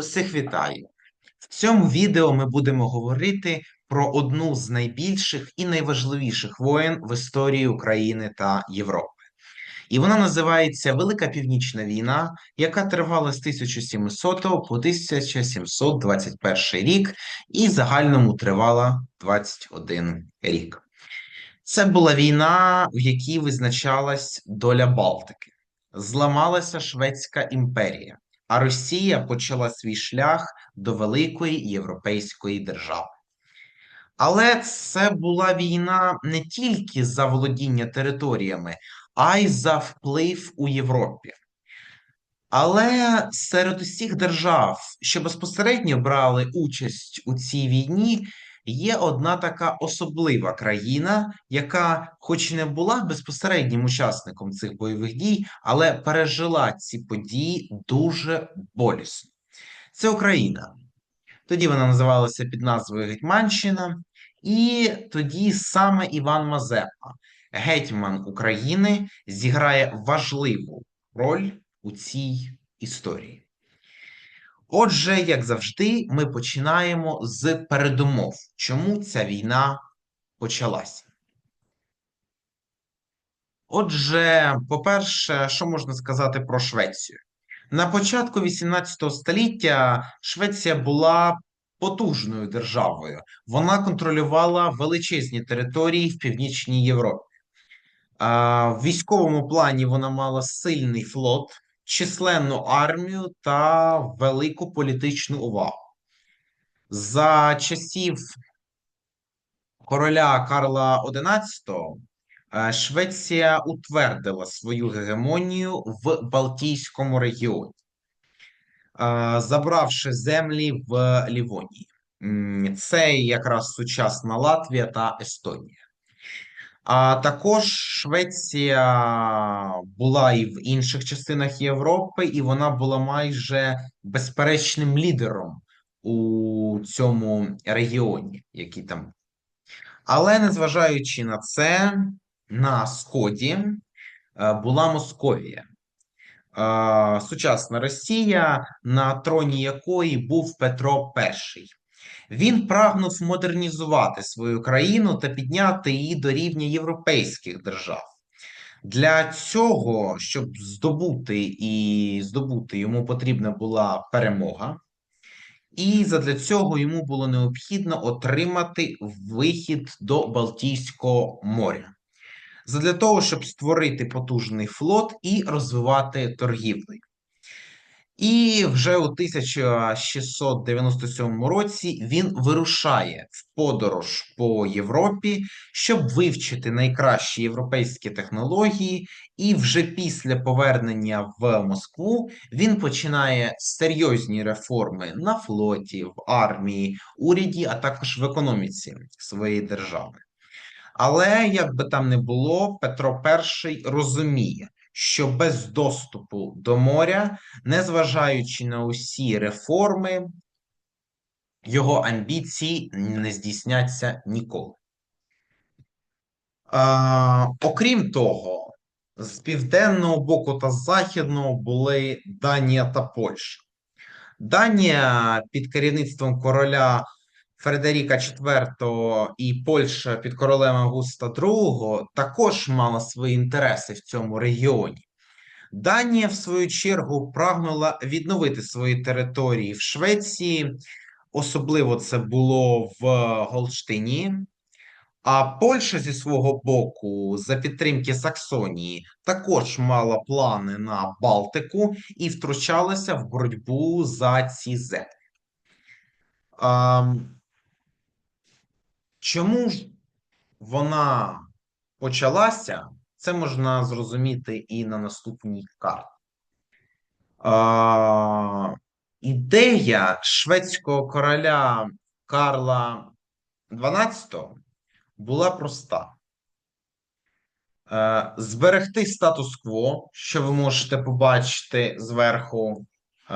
Усіх вітаю! В цьому відео ми будемо говорити про одну з найбільших і найважливіших воєн в історії України та Європи. І вона називається Велика Північна війна, яка тривала з 1700 по 1721 рік і загальному тривала 21 рік. Це була війна, в якій визначалась доля Балтики. Зламалася Шведська імперія а Росія почала свій шлях до великої європейської держави. Але це була війна не тільки за володіння територіями, а й за вплив у Європі. Але серед усіх держав, що безпосередньо брали участь у цій війні, є одна така особлива країна, яка, хоч і не була безпосереднім учасником цих бойових дій, але пережила ці події дуже болісно. Це Україна. Тоді вона називалася під назвою Гетьманщина, і тоді саме Іван Мазепа, гетьман України, зіграє важливу роль у цій історії. Отже, як завжди, ми починаємо з передумов, чому ця війна почалася. Отже, по-перше, що можна сказати про Швецію? На початку 18 століття Швеція була потужною державою. Вона контролювала величезні території в Північній Європі. В військовому плані вона мала сильний флот численну армію та велику політичну увагу. За часів короля Карла XI е, Швеція утвердила свою гегемонію в Балтійському регіоні, е, забравши землі в Лівонії. Це якраз сучасна Латвія та Естонія. А також Швеція була і в інших частинах Європи, і вона була майже безперечним лідером у цьому регіоні, який там. Але незважаючи на це, на сході е, була Московія. Е, сучасна Росія, на троні якої був Петро І. Він прагнув модернізувати свою країну та підняти її до рівня європейських держав. Для цього, щоб здобути і здобути, йому потрібна була перемога, і задля цього йому було необхідно отримати вихід до Балтійського моря. Задля того, щоб створити потужний флот і розвивати торгівлю. І вже у 1697 році він вирушає в подорож по Європі, щоб вивчити найкращі європейські технології, і вже після повернення в Москву він починає серйозні реформи на флоті, в армії, уряді, а також в економіці своєї держави. Але як би там не було, Петро І розуміє що без доступу до моря, незважаючи на усі реформи, його амбіції не здійсняться ніколи. А, Окрім того, з південного боку та з західного були Данія та Польща. Данія під керівництвом короля Фредеріка IV і Польща під королем Августа II також мала свої інтереси в цьому регіоні. Данія, в свою чергу, прагнула відновити свої території в Швеції, особливо це було в Голштині. А Польща зі свого боку, за підтримки Саксонії, також мала плани на Балтику і втручалася в боротьбу за ці землі. Чому ж вона почалася? Це можна зрозуміти і на наступній карті. Ідея шведського короля Карла XII була проста. Е, зберегти статус-кво, що ви можете побачити зверху Е,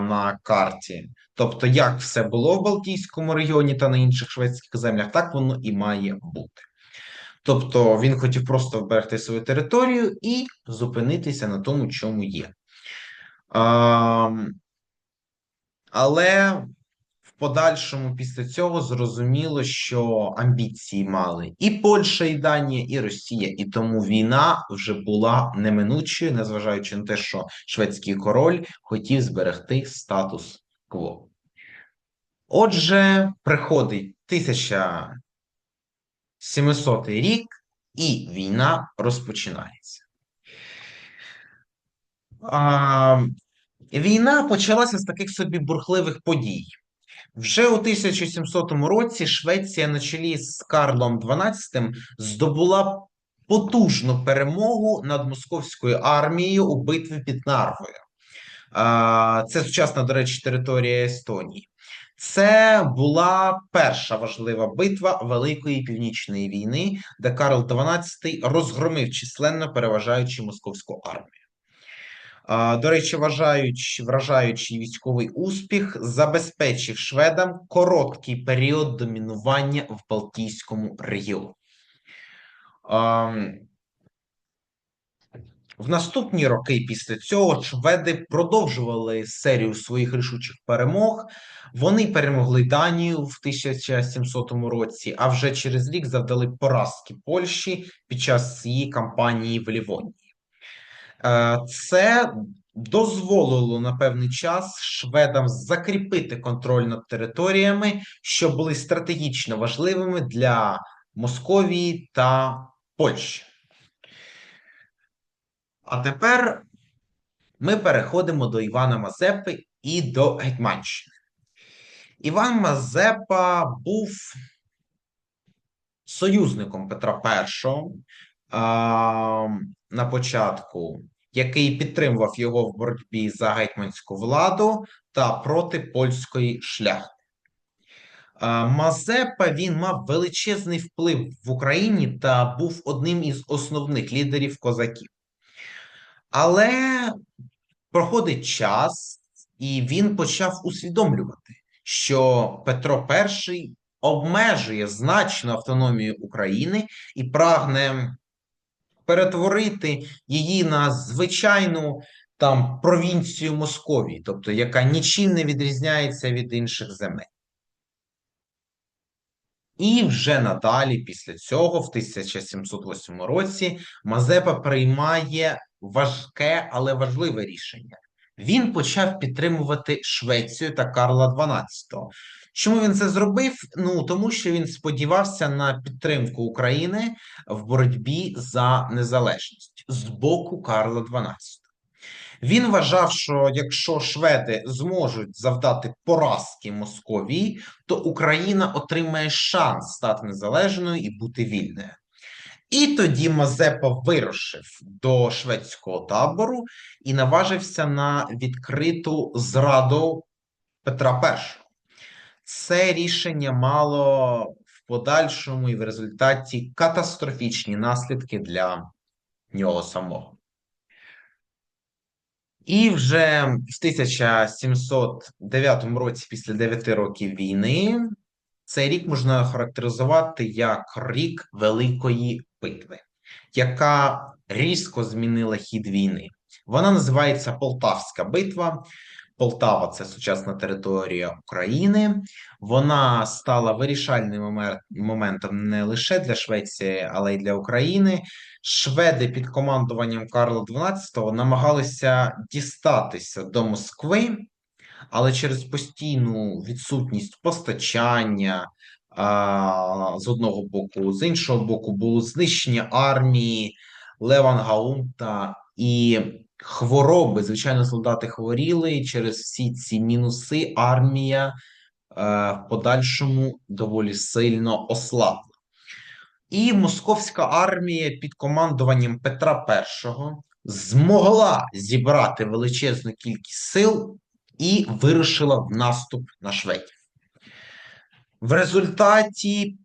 на карті. Тобто, як все було в Балтійському регіоні та на інших шведських землях, так воно і має бути. Тобто він хотів просто вберегти свою територію і зупинитися на тому, чому є. А, Але в подальшому після цього зрозуміло, що амбіції мали і Польща, і Данія, і Росія, і тому війна вже була неминучою, незважаючи на те, що шведський король хотів зберегти статус кво. Отже, приходить 1700 рік, і війна розпочинається. А, Війна почалася з таких собі бурхливих подій. Вже у 1700 році Швеція на чолі з Карлом XII здобула потужну перемогу над московською армією у битві під Нарвою. Це сучасна, до речі, територія Естонії. Це була перша важлива битва Великої Північної війни, де Карл XII розгромив численно переважаючи московську армію. До речі, вважаючи вражаючий військовий успіх, забезпечив шведам короткий період домінування в Балтійському регіоні. В наступні роки після цього шведи продовжували серію своїх рішучих перемог. Вони перемогли Данію в 1700 році, а вже через рік завдали поразки Польщі під час її кампанії в Лівонії. Е, це дозволило на певний час шведам закріпити контроль над територіями, що були стратегічно важливими для Московії та Польщі. А тепер ми переходимо до Івана Мазепи і до Гетьманщини. Іван Мазепа був союзником Петра І на початку, який підтримував його в боротьбі за гетьманську владу та проти польської шляхти. Мазепа він мав величезний вплив в Україні та був одним із основних лідерів козаків. Але проходить час, і він почав усвідомлювати, що Петро І обмежує значну автономію України і прагне перетворити її на звичайну там провінцію Московії, тобто яка нічим не відрізняється від інших земель. І вже надалі, після цього, в 1708 році, Мазепа приймає важке, але важливе рішення. Він почав підтримувати Швецію та Карла XII. Чому він це зробив? Ну тому що він сподівався на підтримку України в боротьбі за незалежність з боку Карла XII. Він вважав, що якщо шведи зможуть завдати поразки Московії, то Україна отримає шанс стати незалежною і бути вільною. І тоді Мазепа вирушив до шведського табору і наважився на відкриту зраду Петра І. Це рішення мало в подальшому і в результаті катастрофічні наслідки для нього самого. І вже в 1709 році, після 9 років війни, цей рік можна характеризувати як рік Великої битви, яка різко змінила хід війни. Вона називається Полтавська битва. Полтава це сучасна територія України. Вона стала вирішальним моментом не лише для Швеції, але й для України. Шведи під командуванням Карла XII намагалися дістатися до Москви, але через постійну відсутність постачання з одного боку, з іншого боку, було знищення армії Леван Гаунта і хвороби. Звичайно, солдати хворіли через всі ці мінуси. Армія е, в подальшому доволі сильно ослабла. І московська армія під командуванням Петра І змогла зібрати величезну кількість сил і вирушила в наступ на шведів. В результаті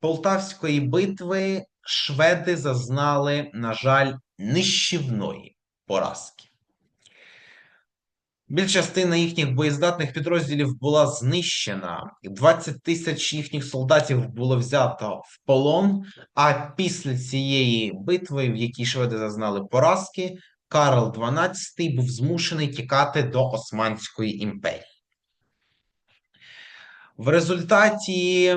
Полтавської битви шведи зазнали, на жаль, нищівної поразки. Більша частина їхніх боєздатних підрозділів була знищена, 20 тисяч їхніх солдатів було взято в полон. А після цієї битви, в якій шведи зазнали поразки, Карл XII був змушений тікати до Османської імперії. В результаті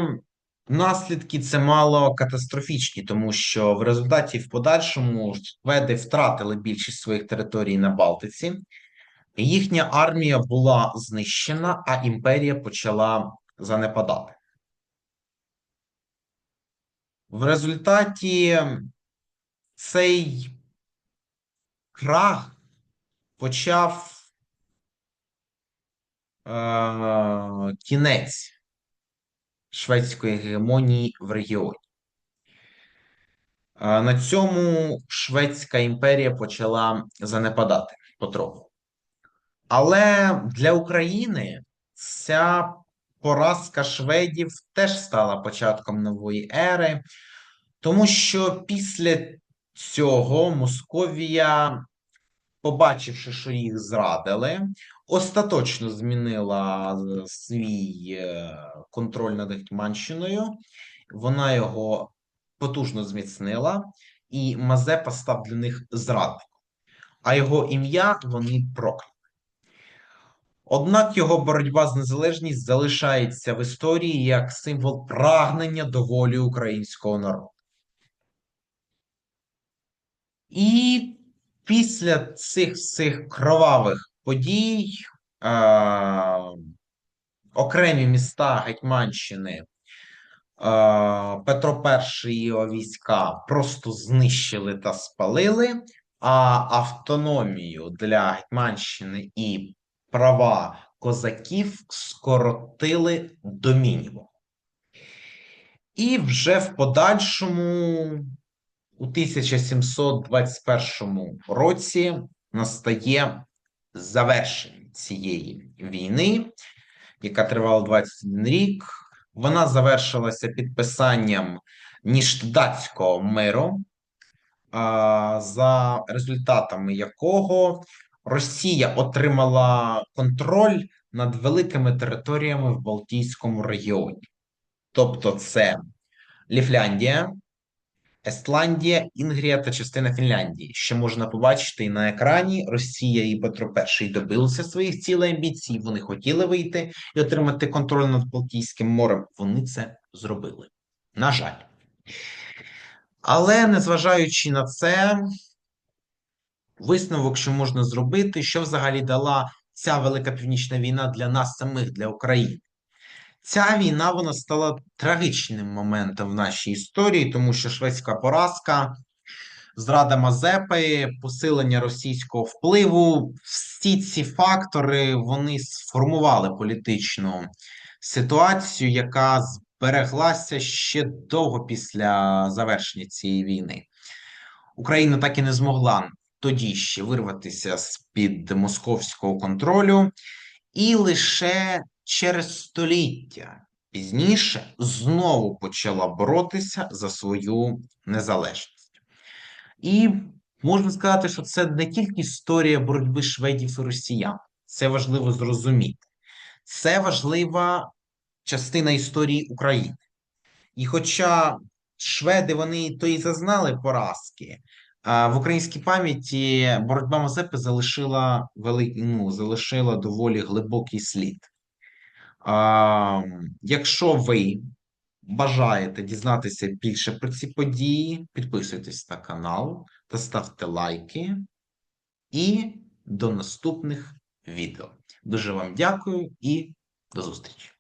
наслідки це мало катастрофічні, тому що в результаті в подальшому шведи втратили більшість своїх територій на Балтиці, їхня армія була знищена, а імперія почала занепадати. В результаті цей крах почав е, кінець шведської гегемонії в регіоні. Е, на цьому Шведська імперія почала занепадати потроху. Але для України ця поразка шведів теж стала початком нової ери, тому що після цього Московія, побачивши, що їх зрадили, остаточно змінила свій е, контроль над Гетьманщиною. Вона його потужно зміцнила, і Мазепа став для них зрадником, а його ім'я вони прокляли. Однак його боротьба з незалежність залишається в історії як символ прагнення до волі українського народу. І після цих всіх кровавих подій е, окремі міста Гетьманщини е, Петро І і його війська просто знищили та спалили, а автономію для Гетьманщини і права козаків скоротили до мінімуму. І вже в подальшому, у 1721 році, настає завершення цієї війни, яка тривала 21 рік. Вона завершилася підписанням Ніштдатського миру, за результатами якого Росія отримала контроль над великими територіями в Балтійському регіоні. Тобто, це Ліфляндія, Естландія, Інгрія та частина Фінляндії. Що можна побачити і на екрані. Росія і Петро І добилися своїх цілей амбіцій. Вони хотіли вийти і отримати контроль над Балтійським морем. Вони це зробили. На жаль. Але незважаючи на це, висновок, що можна зробити, що взагалі дала ця велика північна війна для нас самих, для України. Ця війна вона стала трагічним моментом в нашій історії, тому що шведська поразка, зрада Мазепи, посилення російського впливу, всі ці фактори вони сформували політичну ситуацію, яка збереглася ще довго після завершення цієї війни. Україна так і не змогла тоді ще вирватися з під московського контролю, і лише через століття пізніше знову почала боротися за свою незалежність. І можна сказати, що це не тільки історія боротьби шведів і росіян, це важливо зрозуміти. Це важлива частина історії України. І хоча шведи вони то і зазнали поразки, в українській пам'яті боротьба Мазепи залишила вели... ну, залишила доволі глибокий слід. Якщо ви бажаєте дізнатися більше про ці події, підписуйтесь на канал та ставте лайки. І до наступних відео. Дуже вам дякую і до зустрічі!